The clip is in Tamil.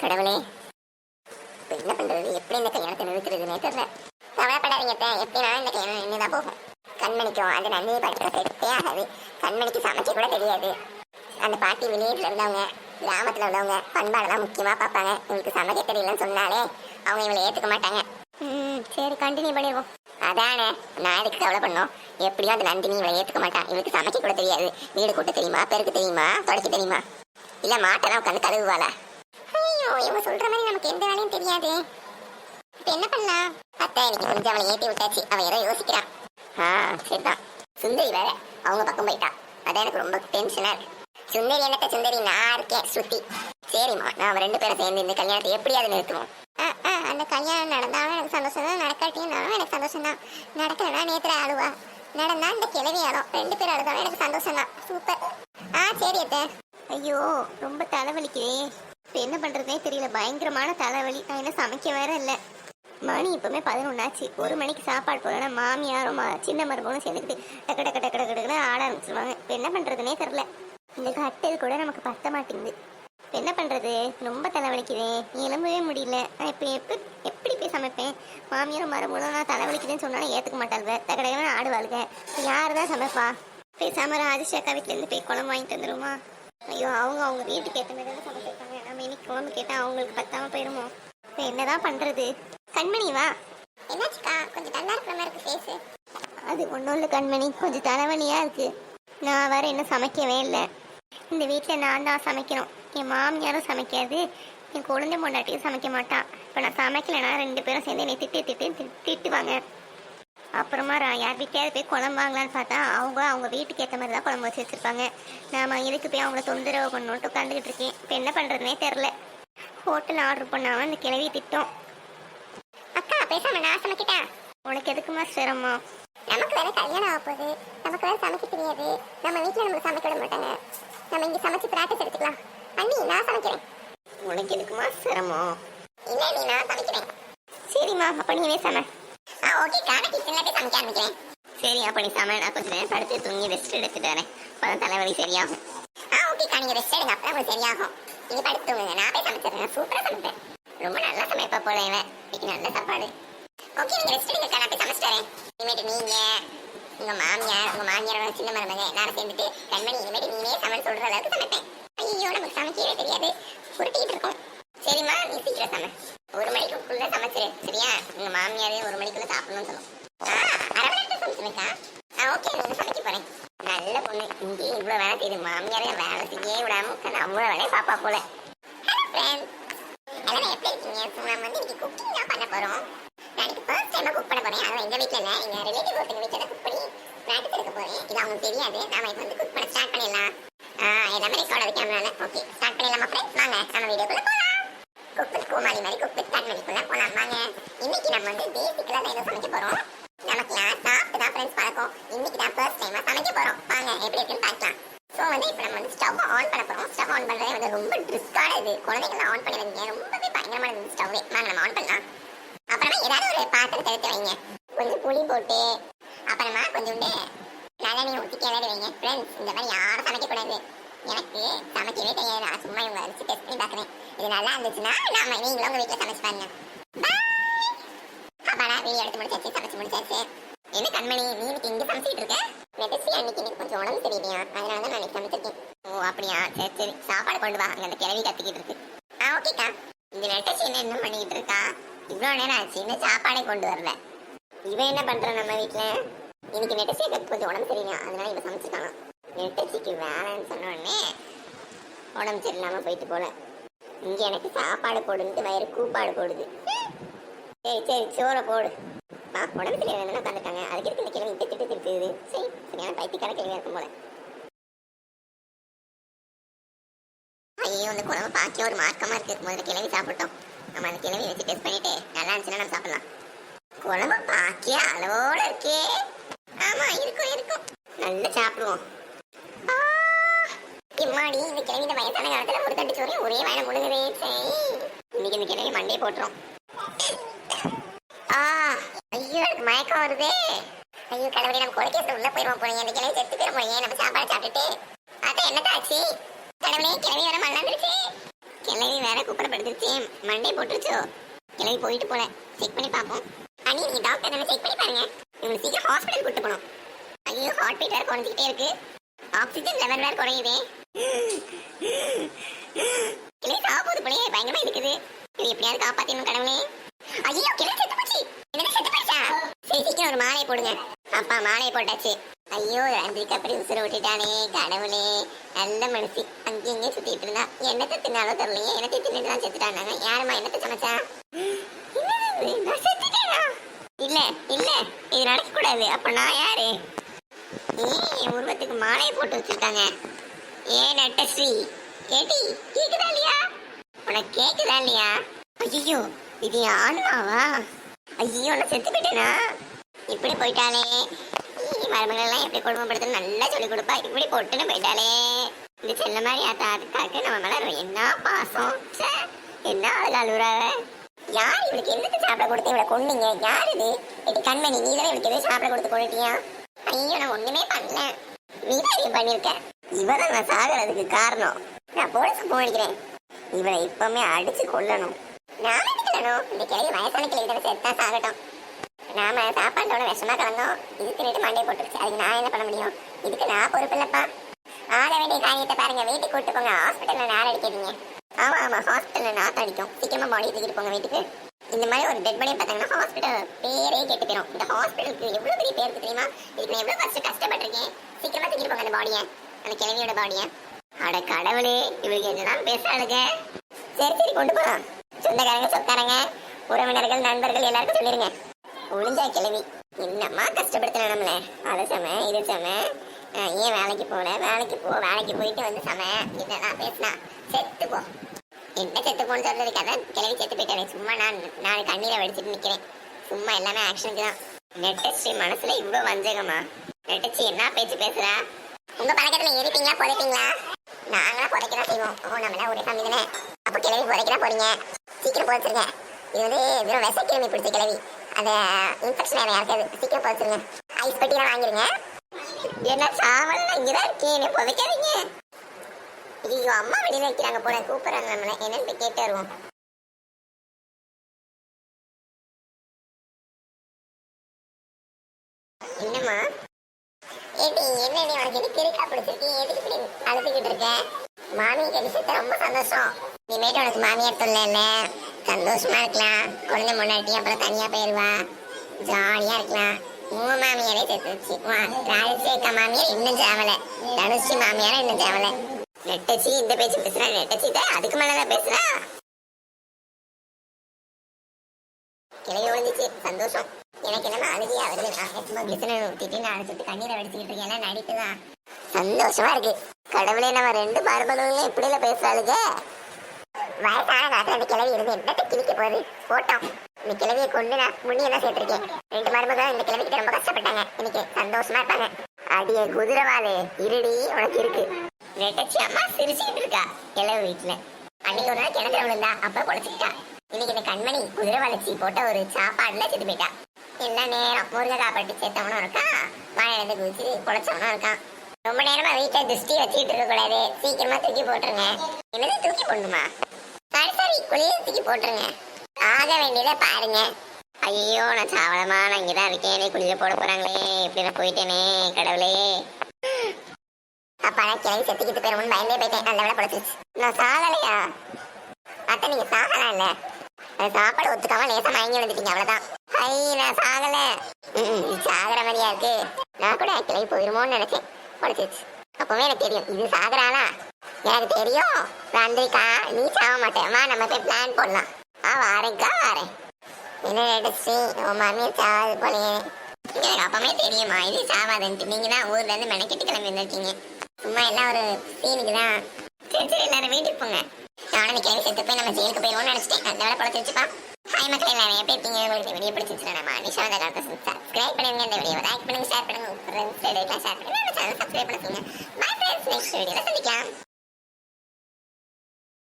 கடவுளே. இப்ப என்ன பண்றது? எப்படி இந்த கல்யாணத்தை நிறுத்துறதுனே தெரியல. கவலைப்படாதீங்க அத்தை. எப்படினாலும் இந்த கல்யாணம் நின்றுதான் போகும். கண்மணிக்கும் அது நந்தினி பாட்டுக்கு செட்டே ஆகாது. கண்மணிக்கு சமைக்க கூட தெரியாது. அந்த பாட்டி வில்லேஜ்ல இருந்தவங்க கிராமத்துல உள்ளவங்க பண்பாடெல்லாம் முக்கியமா பார்ப்பாங்க. இவங்களுக்கு சமைக்க தெரியலன்னு சொன்னாலே அவங்க இவளை ஏத்துக்க மாட்டாங்க. ம் சரி கண்டினியூ பண்ணிடுவோம். அதானே. நான் எதுக்கு கவலை பண்ணோம் எப்படியும் அந்த நந்தினி இவளை ஏத்துக்க மாட்டான் இவளுக்கு சமைக்க கூட தெரியாது. வீடு கூட்ட தெரியுமா? பெருக்கு தெரியுமா? தொடக்க தெரியுமா? இல்ல மாட்டெல்லாம் உட்காந்து கழுவுவாளா? ஐயோ இவங்க சொல்ற மாதிரி நமக்கு எந்த வேலையும் தெரியாது. இப்ப என்ன பண்ணலாம் அத்தை இன்னைக்கு கொஞ்சம் அவளை ஏத்தி விட்டாச்சு. அவன் ஏதோ யோசிக்கிறான் ஆ சரிதான். சுந்தரி வேற அவங்க பக்கம் போயிட்டா. அதான் எனக்கு ரொம்ப டென்ஷனா இருக்கு. சுந்தரி என்னத்த சுந்தரி? நான் இருக்கேன் சுத்தி சரிம்மா நாம ரெண்டு பேரும் சேர்ந்து இந்த கல்யாணத்தை எப்படியாவது நிறுத்துவோம். ஆ, ஆ, அந்த கல்யாணம் நடந்தாலும் எனக்கு சந்தோஷம் தான் நடக்காட்டியும் எனக்கு சந்தோஷம் தான் நடக்கலன்னா நேத்திர அழுவா. நடந்தா இந்த கிழவி அழும். ரெண்டு பேரும் அழுதாலும் எனக்கு சந்தோஷம் தான் சூப்பர் ஆ சரி அத்தை. ஐயோ ரொம்ப தலைவலிக்குதே. இப்போ என்ன பண்ணுறதுனே தெரியல. பயங்கரமான தலைவலி. நான் என்ன சமைக்க வேற இல்லை. மணி இப்போமே பதினொன்னாச்சு ஒரு மணிக்கு சாப்பாடு போடலன்னா மாமியாரும் சின்ன மருமகளும் சேர்ந்துக்கிட்டு டக்கு டக்கு டக்கு டக்கு டக்குன்னு ஆட ஆரம்பிச்சிருவாங்க. இப்போ என்ன பண்ணுறதுனே தெரில இந்த கட்டல் கூட நமக்கு பத்த மாட்டேங்குது. இப்போ என்ன பண்ணுறது ரொம்ப தலைவலிக்குதே. எலும்பவே முடியல. நான் இப்போ எப்படி எப்படி போய் சமைப்பேன்? மாமியாரும் மருமகளும் நான் தலைவலிக்குதுன்னு சொன்னாலும் ஏற்றுக்க மாட்டாங்க டக்கு டக்குன்னு ஆடுவாளுங்க யார் தான் சமைப்பா? பேசாம ராஜேஷ் அக்கா வீட்டிலேருந்து போய் குழம்பு வாங்கிட்டு வந்துருமா ஐயோ அவங்க அவங்க வீட்டுக்கு ஏற்ற மாதிரி குழம்பு கேட்டால் அவங்களுக்கு பத்தாம போயிருமோ? இப்போ என்னதான் பண்றது? கண்மணி வா. என்னாச்சுக்கா? கொஞ்சம் டல்லா இருக்கிற மாதிரி இருக்கு ஃபேஸ் அது ஒன்றும் இல்லை கண்மணி. கொஞ்சம் தலைவலியாக இருக்கு. நான் வேற இன்னும் சமைக்கவே இல்லை. இந்த வீட்டில் நான் தான் சமைக்கணும். என் மாமியாரும் சமைக்காது. என் குழந்தை பொண்டாட்டியும் சமைக்க மாட்டான் இப்போ நான் சமைக்கலைன்னா ரெண்டு பேரும் சேர்ந்து என்னை திட்டு திட்டு- திட்டுவாங்க. அப்புறமா யார் வீட்டையாவது போய் குழம்பு வாங்கலான்னு பார்த்தா அவங்க அவங்க வீட்டுக்கு ஏற்ற மாதிரி தான் குழம்பு வச்சு வச்சிருப்பாங்க. நாம இதுக்கு போய் அவங்கள தொந்தரவு பண்ணணுன்ட்டு உட்காந்துக்கிட்டு இருக்கேன். இப்போ என்ன பண்ணுறதுனே தெரில ஹோட்டல் ஆர்டர் பண்ணாமல் இந்த கிளவி திட்டம். அக்கா பேசாம நான் சமைக்கிட்டேன் உனக்கு எதுக்குமா சிரமம்? நமக்கு வேற கல்யாணம் ஆக போகுது. நமக்கு வேற சமைக்க தெரியாது. நம்ம வீட்டில் நம்மளுக்கு சமைக்க விட மாட்டாங்க. நம்ம இங்கே சமைச்சு பிராக்டிஸ் எடுத்துக்கலாம் அண்ணி நான் சமைக்கிறேன். உனக்கு எதுக்குமா சிரமம்? இல்லை நீ நான் சமைக்கிறேன். சரிம்மா அப்போ நீவே சமை. ஓகேக்கா நான் கிச்சனில் போய் சமைக்க ஆரம்பிக்கிறேன். சரி அப்போ நீ சமை நான் கொஞ்சம் நேரம் படுத்து தூங்கி ரெஸ்ட் எடுத்துட்டு வரேன். அப்போ தலைவலி சரியாகும். ஆ ஓகேக்கா நீங்கள் ரெஸ்ட் எடுங்க அப்போ சரியாகும். நீங்கள் படுத்து தூங்குங்க. நான் போய் சமைச்சிடுறேன். சூப்பராக சமைப்பேன். ரொம்ப நல்லா சமைப்பா போல இவன். இன்னைக்கு நல்ல சாப்பாடு. ஓகே நீங்கள் ரெஸ்ட் எடுங்க நான் போய் சமைச்சிட்டு வரேன். இனிமேட்டு நீங்கள் உங்க மாமியார் உங்க மாமியாரோட சின்ன மருமக எல்லாரும் சேர்ந்துட்டு கண்மணி இனிமேட்டு நீனே சமையல் சொல்ற அளவுக்கு சமைப்பேன் ஐயோ நமக்கு சமைக்கவே தெரியாது உருட்டிட்டு இருக்கோம் சரிம்மா நீ சீக்கிரம் சமை ஒரு மணிக்குள்ள சமைச்சிரு சரியா உங்க மாமியாரே ஒரு மணிக்குள்ள சாப்பிடணும்னு சொல்லும் ஆ, அரை மணி நேரத்துல சமைச்சிருக்கா ஆ ஓகே நீங்க சமைக்க போறேன் நல்ல பொண்ணு இங்கே இவ்வளவு வேலை செய்யுது மாமியாரே வேலை செய்யவே விடாம உட்காந்து அவ்வளவு வேலையை பாப்பா போல ஹலோ ஃப்ரெண்ட்ஸ் எல்லாரும் எப்படி இருக்கீங்க நம்ம வந்து இன்னைக்கு குக்கிங் தான் பண்ண நான் இன்னைக்கு ஃபர்ஸ்ட் குக் பண்ண அதுவும் ரிலேட்டிவ் ஒருத்தங்க தான் குக் பண்ணி பிராக்டிஸ் எடுக்க இது அவங்களுக்கு தெரியாது. நாம இப்போ வந்து குக் பண்ண ஸ்டார்ட் பண்ணிடலாம். எல்லாமே ரெக்கார்ட் வைக்காமல ஓகே ஸ்டார்ட் பண்ணிடலாமா ஃப்ரெண்ட்ஸ் வாங்க நம்ம குக் வித் கோமாளி மாதிரி குக் வித் வாங்க இன்னைக்கு நம்ம வந்து பேசிக்கலா தான் ஏதோ சமைக்க போறோம்? நமக்கு யார் சாப்பிட்டு தான் ஃப்ரெண்ட்ஸ் பழக்கம். இன்னைக்கு தான் ஃபர்ஸ்ட் டைமா சமைக்க போறோம். வாங்க எப்படி இருக்குன்னு பார்க்கலாம். ஸோ வந்து இப்போ நம்ம வந்து ஸ்டவ் ஆன் பண்ண போகிறோம் ஸ்டவ் ஆன் பண்றதே வந்து ரொம்ப ட்ரிஸ்கான இது. குழந்தைங்களாம் ஆன் பண்ணி வைங்க ரொம்பவே பயங்கரமான இந்த ஸ்டவ்வே வாங்க நம்ம ஆன் பண்ணலாம். அப்புறமா ஏதாவது ஒரு பாத்திரத்தை எடுத்து வைங்க. கொஞ்சம் புளி போட்டு அப்புறமா கொஞ்சோண்டு நல்லெண்ணெய் ஊற்றி கிளறி வைங்க. ஃப்ரெண்ட்ஸ் இந்த மாதிரி யாரும் சமைக்கக்கூடாது. எனக்கு சமைக்கவே தெரியாது. நான் சும்மா இவங்க வச்சு டெஸ்ட் பண்ணி பார்க்குறேன். இது நல்லா இருந்துச்சுன்னா நாம நீங்களும் உங்கள் வீட்டில் சமைச்சு பாருங்க. அப்பாடா வீடியோ எடுத்து முடிச்சாச்சு சமைச்சு முடிச்சாச்சு. என்ன கண்மணி நீ இன்னைக்கு இங்கே சமைச்சிட்டு இருக்க? நெட்டசி அன்னைக்கு எனக்கு கொஞ்சம் உடம்பு சரியில்லையா? அதனால தான் நான் இன்னைக்கு சமைச்சிருக்கேன். ஓ அப்படியா? சரி சரி. சாப்பாடு கொண்டு வா. அங்கே அந்த கிளவி கத்திக்கிட்டு இருக்கு. ஆ ஓகேக்கா இந்த நெட்டசி என்ன என்ன பண்ணிக்கிட்டு இருக்கா? இவ்வளோ நேரம் ஆச்சு. இன்னும் சாப்பாடே கொண்டு வரல. இவன் என்ன பண்றான் நம்ம வீட்ல? இன்னைக்கு நெட்டச்சிக்கு கொஞ்சம் உடம்பு சரியில்லையா? அதனால இவன் சமைச்சிருக்கான் நெட்டச்சிக்கு வேலைன்னு சொன்ன உடனே உடம்பு சரியில்லாம போயிட்டு போல. இங்கே எனக்கு சாப்பாடு போடுன்ட்டு வயிறு கூப்பாடு போடுது. சரி சரி. சோறை போடு. பார்த்தா உடம்பு சரியில்லை உட்காந்துருக்காங்க அதுக்கு இருக்கு இந்த கிழமை இப்படி திட்டு திருத்துது சரி சரியான பைத்தியக்கார கிழமையா இருக்கும் போல. ஐயோ இந்த குழம்பு பார்க்க ஒரு மார்க்கமாக இருக்குது முதல்ல கிழவி சாப்பிட்டோம். நம்ம அந்த கிழவி வச்சு டெஸ்ட் பண்ணிட்டு நல்லா இருந்துச்சுன்னா நம்ம சாப்பிடலாம். குழம்பு பாக்கிய அளவோட இருக்கே. ஆமாம் இருக்கும் இருக்கும். நல்லா சாப்பிடுவோம். இம்மாடி இந்த கிழவி இந்த வயசான காலத்தில் ஒரு தட்டு சோறையும் ஒரே வயலை முழுங்குதே சரி. இன்னைக்கு இந்த கிழவி மண்டே போட்டுரும். ஆ மயக்கம் வருதே. ஐயோ கடவுளே நம்ம கொலைக்கேஸ்ல உள்ள போயிருவோம் போறீங்க இந்த கிளவி செத்து போயிட போறீங்க நம்ம சாப்பாடு சாப்பிட்டுட்டு. அதான் என்னதான் ஆச்சு? கடவுளே கிளவி வேற மண்ணாந்துருச்சு கிளவி வேற கூப்பிடப்படுத்துச்சு மண்டே போட்டுருச்சு? கிளவி போயிட்டு போல. செக் பண்ணி பார்ப்போம். அனி நீங்க டாக்டர் நம்ம செக் பண்ணி பாருங்க. இவங்க சீக்கிரம் ஹாஸ்பிட்டல் கூட்டு போகணும். ஐயோ ஹார்ட் பீட் வேற குறைஞ்சிக்கிட்டே இருக்கு. ஆக்சிஜன் லெவல் வேற குறையுதே. கிளவி சாப்பிடுது போலயே. பயங்கரமா இருக்குது இது எப்படியாவது காப்பாத்திடணும் கடவுளே. ஐயோ கிளவி செத்து போச்சு என்ன செத்து போச்சா சரி சீக்கிரம் ஒரு மாலையை போடுங்க. அப்பா மாலையை போட்டாச்சு. ஐயோ ரஞ்சிக்கு அப்படி உசுர விட்டுட்டானே கடவுளே. நல்ல மனுஷி அங்கேயும் இங்கேயும் சுத்திட்டு இருந்தா என்னத்தை தின்னாலும் தெரியலையே. என்னத்தை தின்னுட்டு தான் செத்துட்டாங்க யாருமா என்னத்தை சமைச்சா? இல்ல இல்ல. இது நடக்க கூடாது. அப்ப நான் யாரு? ஏன் என் உருவத்துக்கு மாலையை போட்டு வச்சிருக்காங்க. ஏன் நட்டஸ்ரீ கேட்டி கேக்குதா இல்லையா? உனக்கு கேக்குதா இல்லையா? ஐயோ இது என் ஆன்மாவா? ஐயோ நான் செத்து போயிட்டேனா? இப்படி போயிட்டாலே மருமகள் எல்லாம் எப்படி குடும்பப்படுத்தணும் நல்லா சொல்லி கொடுப்பா. இப்படி போட்டுன்னு போயிட்டாலே இந்த செல்ல மாதிரி தாத்துக்காக்கு நம்ம மேல என்ன பாசம்? என்ன அழகா அழுகுறாவ யார் இவளுக்கு என்னத்தை சாப்பிட கொடுத்து இவளை கொண்டீங்க யார் இது? இது கண்மணி நீ தானே இவளுக்கு எதுவும் சாப்பிட கொடுத்து கொண்டுட்டியா? ஐயோ நான் ஒண்ணுமே பண்ணல. நீ தான் இது பண்ணிருக்க இவதான் நான் சாகிறதுக்கு காரணம். நான் போலீஸ்க்கு போயிருக்கிறேன். அடிக்கிறேன் இவளை இப்பவுமே அடிச்சு கொல்லணும். நான் இந்த கிளவி வயசான கிளவி தானே சேர்த்தா சாகட்டும். நாம சாப்பாட்டோட விஷமா கலந்தோம் இதுக்கு ரேட்டு மண்டே போட்டுருச்சு. அதுக்கு நான் என்ன பண்ண முடியும்? இதுக்கு நான் பொறுப்பு இல்லப்பா ஆக வேண்டிய காரியத்தை பாருங்க. வீட்டுக்கு கூட்டு போங்க. ஹாஸ்பிட்டல்ல நான் அடிக்காதீங்க. ஆமா ஆமா. ஹாஸ்பிட்டல்ல நாத்தம் அடிக்கும். சீக்கிரமா பாடி தூக்கிட்டு போங்க வீட்டுக்கு. இந்த மாதிரி ஒரு டெட் பாடி பார்த்தாங்கன்னா ஹாஸ்பிட்டல் பேரே கெட்டு போயிடும் இந்த ஹாஸ்பிட்டலுக்கு எவ்வளவு பெரிய பேருக்கு தெரியுமா? இதுக்கு நான் எவ்வளவு ஃபர்ஸ்ட் கஷ்டப்பட்டிருக்கேன். சீக்கிரமா தூக்கிட்டு போங்க அந்த பாடியை அந்த கிழவியோட பாடியை அட கடவுளே இவருக்கு என்னதான் பேசுறாளுங்க சரி சரி கொண்டு போகலாம் சொந்தக்காரங்க சொத்தாரங்க உறவினர்கள் நண்பர்கள் எல்லாருக்கும் சொல்லிருங்க. ஒளிஞ்சா கிளவி என்னம்மா கஷ்டப்படுத்தின நம்மள. அது சம இது சம. ஏன் வேலைக்கு போல? வேலைக்கு போ வேலைக்கு போயிட்டு வந்து சம. இதெல்லாம் பேசினா. செத்து போ. என்ன செத்து போன்னு சொல்றதுக்கு அதான் கிளவி செத்து போயிட்டேன் சும்மா நான் நான் கண்ணீரை வடிச்சிட்டு நிக்கிறேன். சும்மா எல்லாமே ஆக்ஷனுக்கு தான். நெட்டச்சி மனசுல இவ்வளவு வஞ்சகமா? நெட்டச்சி என்ன பேச்சு பேசுறா? உங்க பழக்கத்துல எரிப்பீங்களா புதைப்பீங்களா? நாங்களா புதைக்கதான் செய்வோம். ஓ நம்மள ஒரே சாமி தானே. அப்ப கிளவி புதைக்கதான் போறீங்க. சீக்கிரம் புதைச்சிருங்க. இது வந்து வெறும் விச கிளம்பி பிடிச்ச கிளவி அந்த இன்ஃபெக்ஷன் வேற சீக்கிரம் புதைச்சிருங்க ஐஸ் பெட்டிலாம் வாங்கிருங்க. என்ன சாவல் இங்கதான் இருக்கேன் புதைக்காதீங்க. ஐயோ அம்மா வெளியில வைக்கிறாங்க போல. கூப்பிடுறாங்க நம்மள. என்னன்னு கேட்டு வருவோம். என்னம்மா? ஏடி என்ன நீ உனக்கு எதுக்கு இருக்கா பிடிச்சிருக்கு? எதுக்கு இப்படி அழுதுகிட்டு இருக்க? மாமி கிடைச்சது ரொம்ப சந்தோஷம். இனிமேட்டு உனக்கு மாமியார் தொல்லை இல்லை. சந்தோஷமா இருக்கலாம். குழந்தை முன்னாடி அப்புறம் தனியா போயிருவா. ஜாலியா இருக்கலாம். உன் மாமியாரே சேர்த்து ராஜசேகா மாமியார் இன்னும் தேவல தனுஷி மாமியாரும் இன்னும் தேவல நெட்டச்சி இந்த பேச்சு பேசுறா நெட்டச்சி தான் அதுக்கு மேலதான் பேசுறா. கிளை ஒழிஞ்சிச்சு சந்தோஷம். எனக்கு என்னமா அழுகியா வருது. நான் சும்மா கிளிசனை ஊத்திட்டு நான் அழைச்சிட்டு கண்ணீரை வடிச்சுக்கிட்டு இருக்கேன். நடிக்குதான் சந்தோஷமா இருக்கு. கடவுளே நம்ம ரெண்டு மருமகளும் இப்படியில பேசுறாளுங்க. வயசான காலத்துல அந்த கிளவி இருந்து என்னத்தை கிழிக்க போகுது? போட்டோம். இந்த கிளவியை கொண்டு நான் முன்னியெல்லாம் சேர்த்துருக்கேன். ரெண்டு மருமகளும் இந்த கிளவிக்கு ரொம்ப கஷ்டப்பட்டாங்க. இன்னைக்கு சந்தோஷமா இருப்பாங்க. அடிய குதிரவாது இருடி உனக்கு இருக்கு. நெட்டச்சி அம்மா சிரிச்சுக்கிட்டு இருக்கா. கிளவு வீட்டுல. அன்னைக்கு ஒரு நாள் கிணத்துல விழுந்தா அப்ப குழச்சிக்கிட்டா இன்னைக்கு இந்த கண்மணி குதிரை வளைச்சி போட்ட ஒரு சாப்பாடுல செத்து போயிட்டா. எல்லா நேரம்? முருகை பட்டு சேர்த்தவனும் இருக்கான். வாழையில குதிச்சு குழச்சவனும் இருக்கான். ரொம்ப நேரமா வீட்டுல திருஷ்டி வச்சுக்கிட்டு இருக்க கூடாது சீக்கிரமா தூக்கி போட்டுருங்க. என்னது தூக்கி போடணுமா? சரி சரி போட்டுருங்க. ஆக வேண்டியதை பாருங்க. ஐயோ நான் சாவளமா நான் இங்கதான் இருக்கேன். குளிய போட போறாங்களே. இப்படி நான் போயிட்டேனே கடவுளே. அப்பா நான் கிளம்பி செத்துக்கிட்டு போயிருமோன்னு பயந்தே போயிட்டேன். நல்ல வேலை படுத்துச்சு நான் சாகலையா? அத்தை நீங்க சாகலாம் இல்ல சாப்பாடு ஒத்துக்காம லேசா மயங்கி விழுந்துட்டீங்க அவ்வளவுதான். ஐ நான் சாகல. சாகுற மாதிரியா இருக்கு. நான் கூட கிளம்பி போயிருமோன்னு நினைச்சேன். படுத்துச்சு அப்பவே எனக்கு தெரியும். இது சாகுறாளா? எனக்கு தெரியும். வந்திருக்கா நீ சாக மாட்டேம்மா நம்ம போய் பிளான் போடலாம். ஆ வாரேன்க்கா வாரேன். என்ன நடிச்சு உன் மாமியார் சாவது போலையே. எனக்கு அப்பமே தெரியுமா இது சாவாதுன்ட்டு. நீங்கள் தான் ஊர்ல இருந்து மெனக்கெட்டு கிளம்பி வந்திருக்கீங்க. சும்மா எல்லாம் ஒரு சீனுக்கு தான். சரி சரி எல்லாரும் வீட்டுக்கு போங்க. நானும் இந்த கேள்வி செத்து போய் நம்ம ஜெயிலுக்கு போயிடுவோம்னு நினச்சிட்டேன். அந்த வேலை பழத்து வச்சுப்பா. ஹாய் மக்கள் எல்லாரும் எப்படி இருக்கீங்க? உங்களுக்கு வீடியோ பிடிச்சிருச்சுன்னா நம்ம நிஷா அந்த காலத்தை சப்ஸ்கிரைப் பண்ணுங்க இந்த வீடியோ லைக் பண்ணுங்க ஷேர் பண்ணுங்க. உங்க ஃப்ரெண்ட்ஸ் ஷேர் பண்ணுங்க. நம்ம சேனல் சப்ஸ்கிரைப் பண்ணுங்க பை ஃப்ரெண்ட்ஸ் நெக்ஸ்ட் வீடியோவில் சந்திக்கலாம்.